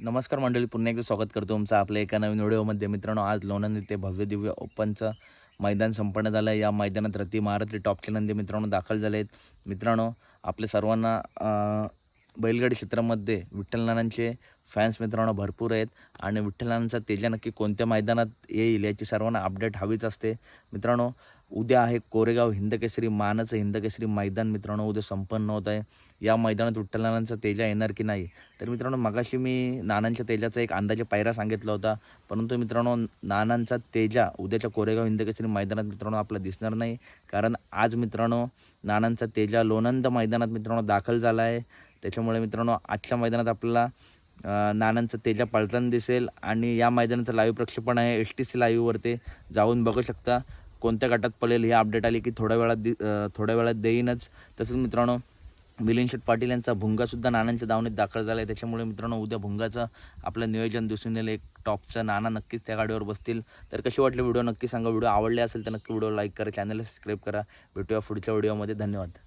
नमस्कार मंडळी पुन्हा एकदा स्वागत करतो तुमचं आपल्या एका नवीन व्हिडिओमध्ये. मित्रांनो आज लोणंद ते भव्य दिव्य ओपनचं मैदान संपन्न झालं आहे या मैदानात रती महारथी टॉपचे नंदी मित्रांनो दाखल झाले आहेत मित्रांनो आपल्या सर्वांना बैलगाडी क्षेत्रामध्ये विठ्ठल नानांचे फॅन्स मित्रांनो भरपूर आहेत आणि विठ्ठलनानांचा तेजा नक्की कोणत्या मैदानात येईल याची सर्वांना अपडेट हवीच असते. मित्रांनो उद्या आहे कोरेगाव हिंदकेसरी मानाचं हिंदकेसरी मैदान मित्रांनो उद्या संपन्न होत आहे. या मैदानात विठ्ठलनानांचा तेजा येणार की नाही? तर मित्रांनो मगाशी मी नानांच्या तेजाचा एक अंदाजे पायरा सांगितला होता. परंतु मित्रांनो नानांचा तेजा उद्याच्या कोरेगाव हिंदकेसरी मैदानात मित्रांनो आपला दिसणार नाही. कारण आज मित्रांनो नानांचा तेजा लोणंद मैदानात मित्रांनो दाखल झाला आहे. त्याच्यामुळे मित्रांनो आजच्या मैदानात आपल्याला नानांचं तेजा पळताना दिसेल आणि या मैदानाचं लाईव्ह प्रक्षेपण आहे एस टी सी लाईव्हवरती जाऊन बघू शकता कोणत्या गटात पळेल ही अपडेट आली की थोड्या वेळात दि थोड्या वेळात देईनच. तसंच मित्रांनो मिलिंद शेठ पाटील यांचा भुंगासुद्धा नानांच्या दावणीत दाखल झाला आहे त्याच्यामुळे मित्रांनो उद्या भुंगाचं आपलं नियोजन दिसून येईल. एक टॉपचा नाना नक्कीच त्या गाडीवर बसतील. तर कशी वाटली व्हिडिओ नक्की सांगा. व्हिडिओ आवडले असेल तर नक्की व्हिडिओ लाईक करा. चॅनलला सबस्क्राईब करा. भेटूया पुढच्या व्हिडिओमध्ये धन्यवाद.